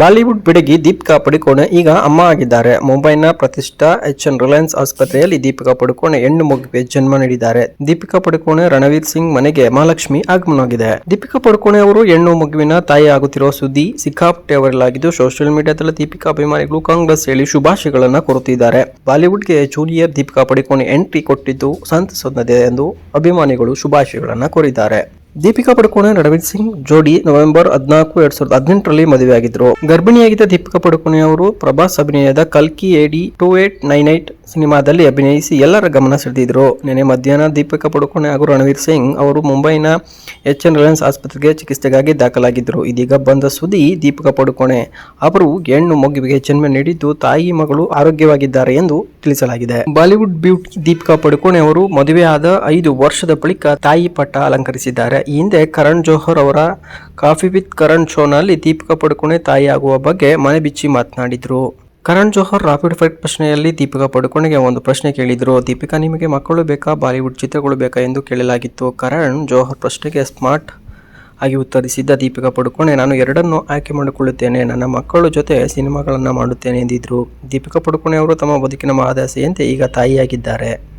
Bollywood ಬೆಡಗಿ Deepika Padukone ಈಗ ಅಮ್ಮ ಆಗಿದ್ದಾರೆ. ಮುಂಬೈನ ಪ್ರತಿಷ್ಠಾ ಎಚ್ ಎನ್ ರಿಲಯನ್ಸ್ ಆಸ್ಪತ್ರೆಯಲ್ಲಿ ದೀಪಿಕಾ ಪಡುಕೋಣೆ ಹೆಣ್ಣು ಮಗುವಿಗೆ ಜನ್ಮ ನೀಡಿದ್ದಾರೆ. ದೀಪಿಕಾ ಪಡುಕೋಣೆ ರಣವೀರ್ ಸಿಂಗ್ ಮನೆಗೆ ಮಹಾಲಕ್ಷ್ಮಿ ಆಗಮನವಾಗಿದೆ. ದೀಪಿಕಾ ಪಡುಕೋಣೆ ಅವರು ಹೆಣ್ಣು ಮಗುವಿನ ತಾಯಿ ಆಗುತ್ತಿರುವ ಸುದ್ದಿ ಸಿಕ್ಕಾಪಟ್ಟೆ ವೈರಲ್ ಆಗಿದ್ದು ಸೋಷಿಯಲ್ ಮೀಡಿಯಾದಲ್ಲಿ ದೀಪಿಕಾ ಅಭಿಮಾನಿಗಳು ಕಾಂಗ್ರೆಸ್ ಹೇಳಿ ಶುಭಾಶಯಗಳನ್ನು ಕೋರುತ್ತಿದ್ದಾರೆ. ಬಾಲಿವುಡ್ಗೆ ಜೂನಿಯರ್ ದೀಪಿಕಾ ಪಡುಕೋಣೆ ಎಂಟ್ರಿ ಕೊಟ್ಟಿದ್ದು ಸಂತಸದ ಎಂದು ಅಭಿಮಾನಿಗಳು ಶುಭಾಶಯಗಳನ್ನು ಕೋರಿದ್ದಾರೆ. ದೀಪಿಕಾ ಪಡುಕೋಣೆ ರಣವೀರ್ ಸಿಂಗ್, ಜೋಡಿ, ನವೆಂಬರ್ ಹದಿನಾಲ್ಕು, ಎರಡ್ ಸಾವಿರದ ಹದಿನೆಂಟರಲ್ಲಿ ಮದುವೆಯಾಗಿದ್ದರು ಗರ್ಭಿಣಿಯಾಗಿದ್ದ ದೀಪಿಕಾ ಪಡುಕೋಣೆ ಅವರು ಪ್ರಭಾಸ್ ಅಭಿನಯದ ಕಲ್ಕಿ ಎಡಿ ಟೂ ಏಟ್ ನೈನ್ ಏಟ್ ಸಿನಿಮಾದಲ್ಲಿ ಅಭಿನಯಿಸಿ ಎಲ್ಲರ ಗಮನ ಸೆಳೆದಿದ್ದರು ನಿನ್ನೆ ಮಧ್ಯಾಹ್ನ ದೀಪಿಕಾ ಪಡುಕೋಣೆ ಹಾಗೂ ರಣವೀರ್ ಸಿಂಗ್ ಅವರು ಮುಂಬೈನ ಎಚ್ ಎನ್ ರಿಲಯನ್ಸ್ ಆಸ್ಪತ್ರೆಗೆ ಚಿಕಿತ್ಸೆಗಾಗಿ ದಾಖಲಾಗಿದ್ದರು. ಇದೀಗ ಬಂದ ಸುದ್ದಿ ದೀಪಿಕಾ ಪಡುಕೋಣೆ ಅವರು ಹೆಣ್ಣು ಮಗುವಿಗೆ ಜನ್ಮ ನೀಡಿದ್ದು ತಾಯಿ ಮಗಳು ಆರೋಗ್ಯವಾಗಿದ್ದಾರೆ ಎಂದು ತಿಳಿಸಲಾಗಿದೆ. ಬಾಲಿವುಡ್ ಬ್ಯೂಟಿ ದೀಪಿಕಾ ಪಡುಕೋಣೆ ಅವರು ಮದುವೆಯಾದ ಐದು ವರ್ಷದ ಬಳಿಕ ತಾಯಿ ಪಟ್ಟ ಅಲಂಕರಿಸಿದ್ದಾರೆ. ಈ ಹಿಂದೆ ಕರಣ್ ಜೋಹರ್ ಅವರ ಕಾಫಿ ವಿತ್ ಕರಣ್ ಶೋನಲ್ಲಿ ದೀಪಿಕಾ ಪಡುಕೋಣೆ ಆಗುವ ಬಗ್ಗೆ ಮನೆ ಬಿಚ್ಚಿ ಮಾತನಾಡಿದ್ರು. ಕರಣ್ ಜೋಹರ್ ರಾಪಿಡ್ ಫೈಟ್ ಪ್ರಶ್ನೆಯಲ್ಲಿ ದೀಪಿಕಾ ಪಡುಕೋಣೆಗೆ ಒಂದು ಪ್ರಶ್ನೆ ಕೇಳಿದ್ರು. ದೀಪಿಕಾ, ನಿಮಗೆ ಮಕ್ಕಳು ಬೇಕಾ? ಬಾಲಿವುಡ್ ಚಿತ್ರಗಳು ಬೇಕಾ? ಎಂದು ಕೇಳಲಾಗಿತ್ತು. ಕರಣ್ ಜೋಹರ್ ಪ್ರಶ್ನೆಗೆ ಸ್ಮಾರ್ಟ್ ಆಗಿ ಉತ್ತರಿಸಿದ್ದ ದೀಪಿಕಾ ಪಡುಕೋಣೆ, ನಾನು ಎರಡನ್ನೂ ಆಯ್ಕೆ ಮಾಡಿಕೊಳ್ಳುತ್ತೇನೆ. ನನ್ನ ಮಕ್ಕಳ ಜೊತೆ ಸಿನಿಮಾಗಳನ್ನು ಮಾಡುತ್ತೇನೆ ಎಂದಿದ್ರು. ದೀಪಿಕಾ ಪಡುಕೋಣೆ ಅವರು ತಮ್ಮ ಬದುಕಿನ ಮಹದಾಸೆಯಂತೆ ಈಗ ತಾಯಿಯಾಗಿದ್ದಾರೆ.